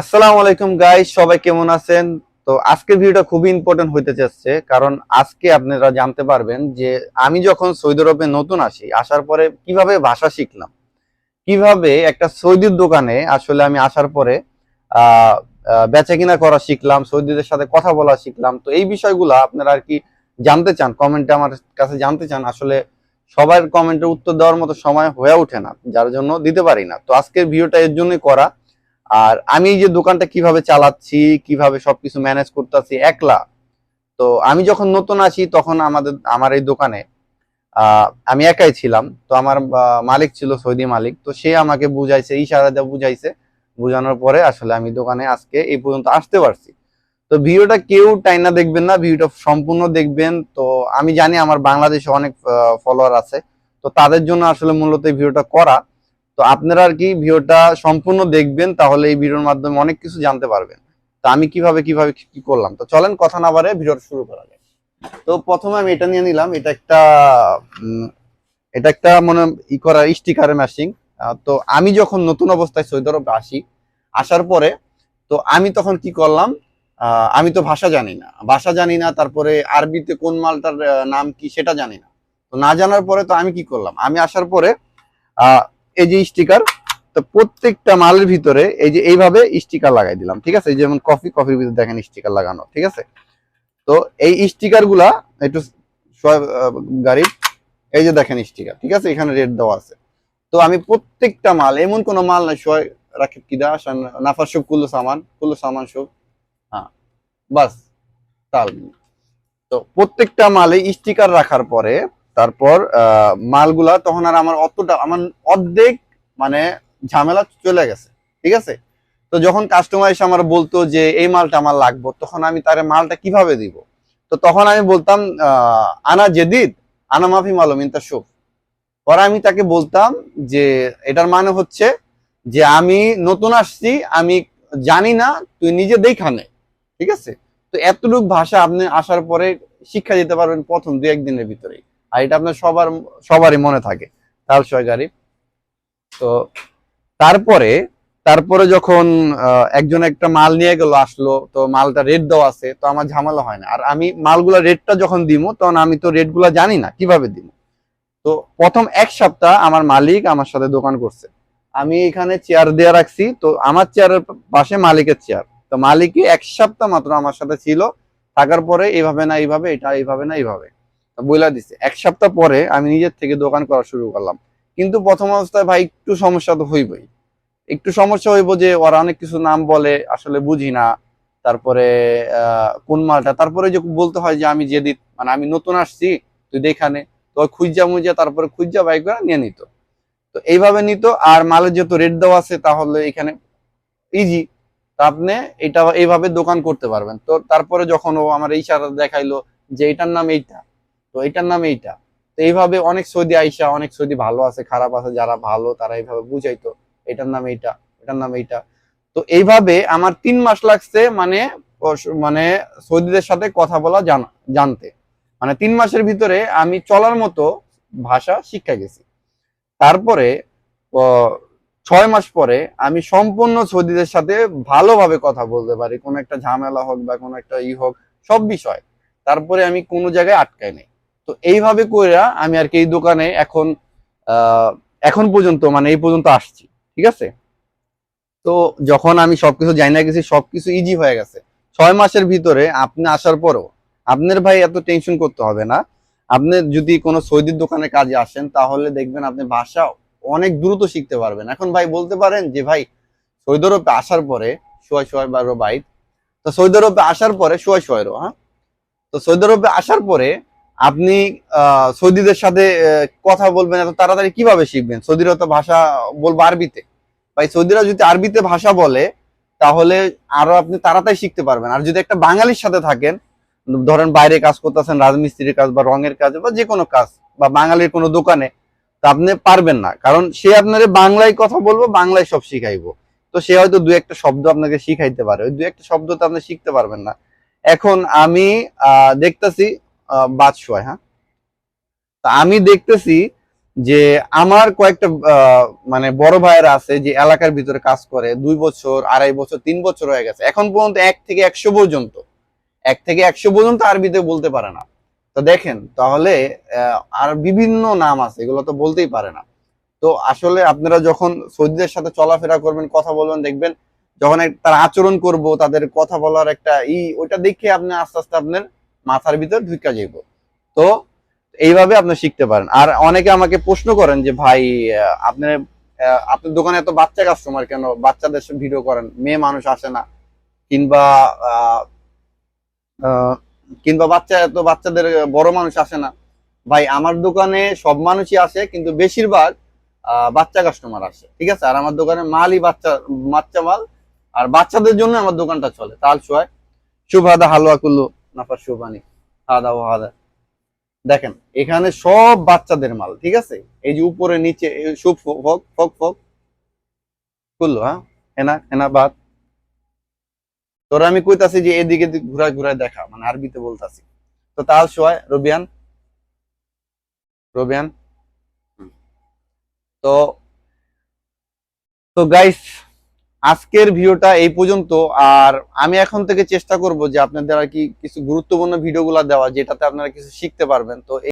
আসসালামু আলাইকুম গাইস সবাই কেমন আছেন? তো আজকের ভিডিওটা খুবই ইম্পর্টেন্ট হইতে যাচ্ছে, কারণ আজকে আপনারা জানতে পারবেন যে আমি যখন সৌদি আরবে নতুন আসি, আসার পরে কীভাবে ভাষা শিখলাম, কীভাবে একটা সৌদির দোকানে আসলে আমি আসার পরে বেচা কিনা করা শিখলাম, সৌদিদের সাথে কথা বলা শিখলাম। তো এই বিষয়গুলো আপনারা আর কি জানতে চান কমেন্টে আমার কাছে জানতে চান, আসলে সবার কমেন্টের উত্তর দেওয়ার মতো সময় হয়ে ওঠে না, যার জন্য দিতে পারি না। তো আজকের ভিডিওটা এর জন্যই করা। আর আমি যে দোকানটা কীভাবে চালাচ্ছি, কীভাবে সবকিছু ম্যানেজ করতেছি, একলা। তো আমি যখন নতুন আসি তখন আমাদের, আমার এই দোকানে আমি একাই ছিলাম। তো আমার মালিক ছিল সৌদি মালিক। তো সে আমাকে বুঝাইছে, ইশারা দিয়ে বুঝাইছে। বুঝানোর পরে আসলে আমি দোকানে আজকে এই পর্যন্ত আসতে পারছি। তো ভিডিওটা কেউ টাইনা দেখবেন না, ভিডিওটা সম্পূর্ণ দেখবেন। তো আমি জানি আমার বাংলাদেশে অনেক ফলোয়ার আছে। তো তাদের জন্য আসলে মূলত এই ভিডিওটা করা। তো আপনারা আর কি ভিডিওটা সম্পূর্ণ দেখবেন, তাহলে এই ভিডিওর মাধ্যমে অনেক কিছু জানতে পারবেন। তো আমি কীভাবে কীভাবে কি করলাম? তো চলেন কথা না বাড়ে ভিডিওটা শুরু করা যায় তো প্রথমে আমি এটা নিয়ে নিলাম, এটা একটা এটা একটা মনে ই করা, স্টিকারের ম্যাশিং তো আমি যখন নতুন অবস্থায় সৌদি আরবে আসি, আসার পরে, তো আমি তখন কি করলাম আমি তো ভাষা জানি না। ভাষা জানি না, তারপরে আরবিতে কোন মালটার নাম কি সেটা জানি না। তো না জানার পরে তো আমি কি করলাম, আমি আসার পরে এই যে স্টিকার তো প্রত্যেকটা মালের ভিতরে এই যে এইভাবে স্টিকার লাগাই দিলাম, ঠিক আছে? যেমন কফি কফির ভিতরে দেখেন স্টিকার লাগানো, ঠিক আছে? তো এই স্টিকারগুলা একটু গাড়ির, এই যে দেখেন স্টিকার ঠিক আছে? এখানে রেট দেওয়া আছে। তো আমি প্রত্যেকটা মাল, এমন কোনো মাল নাই সোয় রাকিব কিদা নাফার সব, কুল্লু সামান কুল্লু সামান সব হ্যাঁ বাস, তাল। তো প্রত্যেকটা মালে স্টিকার রাখার পরে তারপর মালগুলা তখন আর আমার অতটা, আমার অর্ধেক মানে ঝামেলা চলে গেছে, ঠিক আছে? তো যখন কাস্টমার এসে আমার বলতো যে, এই মালটা আমার লাগবে তখন আমি তার মালটা কীভাবে দিব? তো তখন আমি বলতাম আনা জেদিদ, আনা মাফি মালুম ইন্তা সুফ পরে আমি তাকে বলতাম যে, এটার মানে হচ্ছে যে, আমি নতুন আসছি, আমি জানি না, তুই নিজে দেখানে ঠিক আছে? তো এতটুক ভাষা আপনি আসার পরে শিক্ষা দিতে পারবেন প্রথম দু একদিনের ভিতরেই। আর এটা আপনার সবার, সবারই মনে থাকে তাল ছয় গাড়ি। তো তারপরে তারপরে যখন একজন একটা মাল নিয়ে গেল, আসলো, তো মালটা রেট দেওয়া আছে, তো আমার ঝামেলা হয় না। আর আমি মালগুলা রেটটা যখন দিব তখন আমি তো রেটগুলা জানি না, কীভাবে দিব তো প্রথম এক সপ্তাহ আমার মালিক আমার সাথে দোকান করছে। আমি এখানে চেয়ার দেয়া রাখছি, তো আমার চেয়ারের পাশে মালিকের চেয়ার তো মালিকই এক সপ্তাহ মাত্র আমার সাথে ছিল, থাকার পরে এইভাবে না, এইভাবে, এটা এইভাবে না, এইভাবে। বইলা দিছে। এক সপ্তাহ পরে আমি নিজের থেকে দোকান করা শুরু করলাম। কিন্তু প্রথম অবস্থায় ভাই একটু সমস্যা তো হইবই। একটু সমস্যা হইব যে ওরা অনেক কিছু নাম বলে, আসলে বুঝি না। তারপরে কোন মালটা? তারপরে যে বলতে হয় যে আমি যে যেদিন মানে আমি নতুন আসছি, তুই দেখানে তো খুঁজা মুজা, তারপরে খুঁজা বাইক করে নিয়ে নিত। তো এইভাবে নিত, আর মালের যেহেতু রেট দেওয়া আছে, তাহলে এখানে ইজি তা আপনি এটা এইভাবে দোকান করতে পারবেন। তো তারপরে যখন ও আমার ইশারা দেখাইলো যে এটার নাম এইটা তো এটার নাম এইটা। তো এইভাবে অনেক সৌদি আইসা, অনেক সৌদি ভালো আছে, খারাপ আছে, যারা ভালো তারা এইভাবে বুঝাইতো, এটার নাম এইটা, এটার নাম এইটা। তো এইভাবে আমার তিন মাস লাগছে মানে মানে সৌদিদের সাথে কথা বলা জানা, জানতে। মানে তিন মাসের ভিতরে আমি চলার মতো ভাষা শিক্ষা গেছি। তারপরে ছয় মাস পরে আমি সম্পূর্ণ সৌদিদের সাথে ভালোভাবে কথা বলতে পারি। কোনো একটা ঝামেলা হোক বা কোনো একটা ই হোক, সব বিষয়। তারপরে আমি কোনো জায়গায় আটকাই নাই। তো এইভাবে কইরা আমি আর কি এই দোকানে এখন এখন পর্যন্ত মানে এই পর্যন্ত আসছি, ঠিক আছে? তো যখন আমি সবকিছু জানি না গেছি সবকিছু ইজি হয়ে গেছে। ছয় মাসের ভিতরে আপনি আসার পরও আপনার ভাই এত টেনশন করতে হবে না। আপনি যদি কোনো সৌদির দোকানে কাজে আসেন, তাহলে দেখবেন আপনি ভাষা অনেক দ্রুত শিখতে পারবেন। এখন ভাই বলতে পারেন যে, ভাই, সৌদি আসার পরে সোয়া সোয়া বারো বাইট তো সৌদি আরবে আসার পরে, সোয়া সোয়ারো হ্যাঁ? তো সৌদি আরবে আসার পরে আপনি সৌদিদের সাথে কথা বলবেন, এত তাড়াতাড়ি কীভাবে শিখবেন? সৌদিরা তো ভাষা বলব আরবিতে। ভাই, সৌদিরা যদি আরবিতে ভাষা বলে, তাহলে আরও আপনি তাড়াতাড়ি শিখতে পারবেন। আর যদি একটা বাঙালির সাথে থাকেন, ধরেন বাইরে কাজ করতেছেন, রাজমিস্ত্রির কাজ বা রঙের কাজ বা যে কোনো কাজ, বা বাঙালির কোনো দোকানে, তা আপনি পারবেন না। কারণ সে আপনার বাংলায় কথা বলব, বাংলায় সব শিখাইবো। তো সে হয়তো দু একটা শব্দ আপনাকে শিখাইতে পারে। ওই দু একটা শব্দ তো আপনি শিখতে পারবেন না। এখন আমি আহ দেখতেছি বাদশয় হ্যাঁ? তা আমি দেখতেছি যে আমার কয়েকটা মানে বড় ভাইয়েরা আছে যে এলাকার ভিতরে কাজ করে, দুই বছর, আড়াই বছর, তিন বছর হয়ে গেছে। এখন পর্যন্ত এক থেকে একশো পর্যন্ত, এক থেকে একশো পর্যন্ত আরবিতে বলতে পারে না। তো দেখেন, তাহলে আর বিভিন্ন নাম আছে, এগুলো তো বলতেই পারে না। তো আসলে আপনারা যখন সৌদিদের সাথে চলাফেরা করবেন, কথা বলবেন, দেখবেন, যখন তার আচরণ করব, তাদের কথা বলার একটা ই, ওইটা দেখে আপনি আস্তে আস্তে আপনার মাথার ভিতর ঢুকা যাইব। তো এইভাবে আপনি শিখতে পারেন। আর অনেকে আমাকে প্রশ্ন করেন যে ভাই আহ, আপনি আপনার দোকানে এত বাচ্চা কাস্টমার কেন? বাচ্চাদের সাথে ভিডিও করেন মেয়ে মানুষ আসে না। কিংবা কিংবা বাচ্চা এত বাচ্চাদের বড় মানুষ আসে না। ভাই আমার দোকানে সব মানুষই আসে কিন্তু বেশিরভাগ বাচ্চা কাস্টমার আসে। ঠিক আছে? আর আমার দোকানে মালই বাচ্চা বাচ্চা মাল। আর বাচ্চাদের জন্য আমার দোকানটা চলে। তাল সোয়ায় শুভাদা হালুয়া কুল্লু। নাফার শুভানি হাদা ও হাদা। দেখেন, এখানে সব বাচ্চাদের মাল, ঠিক আছে? এই যে উপরে, নিচে সুপ, ফক ফক ফক কুল্লু হ্যাঁ? হেনা হেনা বাদ। তোরা আমি কইতাছি যে এদিকে ঘুরায় ঘুরায় দেখা মানে আরবিতে বলতাছি। তো তাল সোয়ায় রবিয়ান। রবিয়ান। তো তো গাইস আজকের ভিডিওটা এই পর্যন্ত। আর আমি এখন থেকে চেষ্টা করব যে আপনাদের আর কি কিছু গুরুত্বপূর্ণ ভিডিওগুলো দেওয়া, যেটাতে আপনারা কিছু শিখতে পারবেন। তো